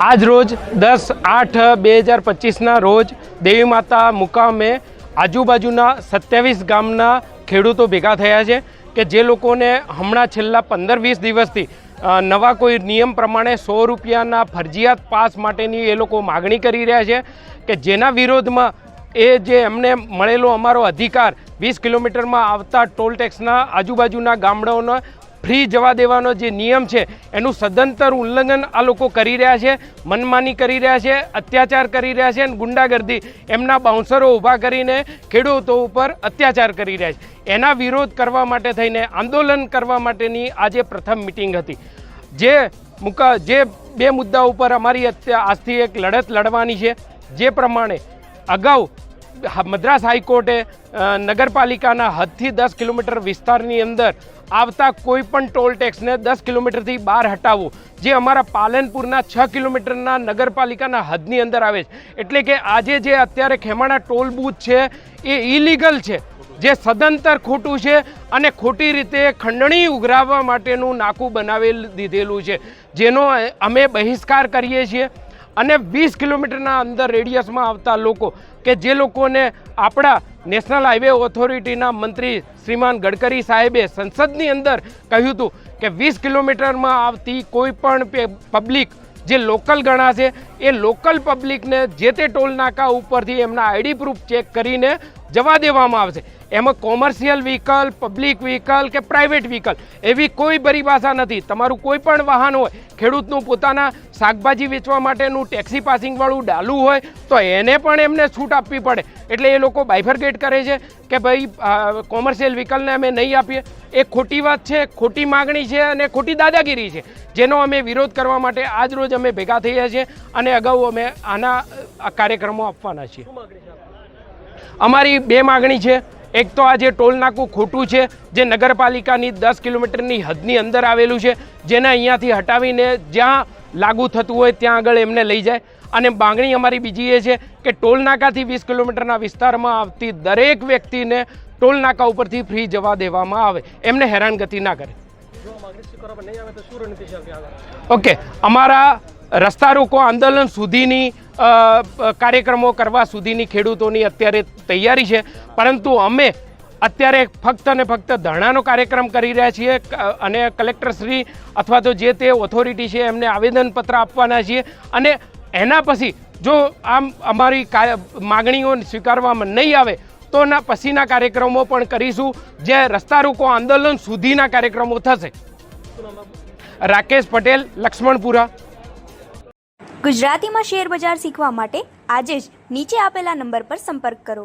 આજ રોજ દસ આઠ બે હજાર પચીસના રોજ દેવી માતા મુકામે આજુબાજુના સત્યાવીસ ગામના ખેડૂતો ભેગા થયા છે કે જે લોકોને હમણાં છેલ્લા પંદર વીસ દિવસથી નવા કોઈ નિયમ પ્રમાણે સો રૂપિયાના ફરજિયાત પાસ માટેની એ લોકો માગણી કરી રહ્યા છે કે જેના વિરોધમાં એ જે એમને મળેલો અમારો અધિકાર વીસ કિલોમીટરમાં આવતા ટોલ ટેક્સના આજુબાજુના ગામડાઓના ફ્રી જવા દેવાનો જે નિયમ છે, એનું સદંતર ઉલ્લંઘન આ લોકો કરી રહ્યા છે, મનમાની કરી રહ્યા છે, અત્યાચાર કરી રહ્યા છે અને ગુંડાગર્દી. એમના બાઉન્સરો ઊભા કરીને ખેડૂતો ઉપર અત્યાચાર કરી રહ્યા છે. એના વિરોધ કરવા માટે થઈને આંદોલન કરવા માટેની આજે પ્રથમ મિટિંગ હતી. જે મુકા, જે બે મુદ્દા ઉપર અમારી આજથી એક લડત લડવાની છે. જે પ્રમાણે અગાઉ મદ્રાસ હાઈકોર્ટે નગરપાલિકાના હદથી દસ કિલોમીટર વિસ્તારની અંદર આવતા કોઈ પણ ટોલ ટેક્સને દસ કિલોમીટરથી બહાર હટાવવું, જે અમારા પાલનપુરના છ કિલોમીટરના નગરપાલિકાના હદની અંદર આવે છે. એટલે કે આજે જે અત્યારે ખેમાણા ટોલ બૂથ છે, એ ઇલીગલ છે, જે સદંતર ખોટું છે અને ખોટી રીતે ખંડણી ઉઘરાવવા માટેનું નાકું બનાવેલ દીધેલું છે, જેનો અમે બહિષ્કાર કરીએ છીએ. અને વીસ કિલોમીટરના અંદર રેડિયસમાં આવતા લોકો કે જે લોકોને આપણા નેશનલ હાઈવે ઓથોરિટીના મંત્રી શ્રીમાન ગડકરી સાહેબે સંસદની અંદર કહ્યું હતું કે વીસ કિલોમીટરમાં આવતી કોઈ પણ પબ્લિક જે લોકલ ગણાશે એ લોકલ પબ્લિકને જે તે ટોલ નાકા ઉપરથી એમના આઈડી પ્રૂફ ચેક કરીને જવા દેવામાં આવશે. એમાં કોમર્શિયલ વ્હીકલ, પબ્લિક વ્હીકલ કે પ્રાઇવેટ વ્હીકલ એવી કોઈ પરિભાષા નથી. તમારું કોઈ પણ વાહન હોય, ખેડૂતનું પોતાના શાકભાજી વેચવા માટેનું ટેક્સી પાસિંગવાળું ડાલું હોય, તો એને પણ એમને છૂટ આપવી પડે. એટલે એ લોકો બાયફરગેટ કરે છે કે ભાઈ કોમર્શિયલ વ્હીકલને અમે નહીં આપીએ. એ ખોટી વાત છે, ખોટી માગણી છે અને ખોટી દાદાગીરી છે. જેનો અમે વિરોધ કરવા માટે આજ રોજ અમે ભેગા થયા છીએ અને અગાઉ અમે આના આ કાર્યક્રમો આપવાના છીએ. અમારી બે માગણી છે. એક તો આ જે ટોલ નાકું ખોટું છે જે નગરપાલિકાની દસ કિલોમીટરની હદની અંદર આવેલું છે જેને અહીંયાથી હટાવીને જ્યાં લાગુ થતું હોય ત્યાં આગળ એમને લઈ જાય. અને માગણી અમારી બીજી એ છે કે ટોલ નાકાથી વીસ કિલોમીટરના વિસ્તારમાં આવતી દરેક વ્યક્તિને ટોલ નાકા ઉપરથી ફ્રી જવા દેવામાં આવે. એમને હેરાનગતિ ના કરે. ઓકે અમારા રસ્તા રોકો, આંદોલન સુધીની કાર્યક્રમો કરવા સુધીની ખેડૂતોની અત્યારે તૈયારી છે. પરંતુ અમે અત્યારે ફક્ત અને ફક્ત ધરણાનો કાર્યક્રમ કરી રહ્યા છીએ અને કલેક્ટરશ્રી અથવા તો જે તે ઓથોરિટી છે એમને આવેદનપત્ર આપવાના છીએ. અને એના પછી જો આમ અમારી માગણીઓ સ્વીકારવામાં નહીં આવે, તો ના પછીના કાર્યક્રમો પણ કરીશું, જે રસ્તા રોકો, આંદોલન સુધીના કાર્યક્રમો થશે. રાકેશ પટેલ, લક્ષ્મણપુરા. ગુજરાતીમાં શેર બજાર શીખવા માટે આજે જ નીચે આપેલા નંબર પર સંપર્ક કરો.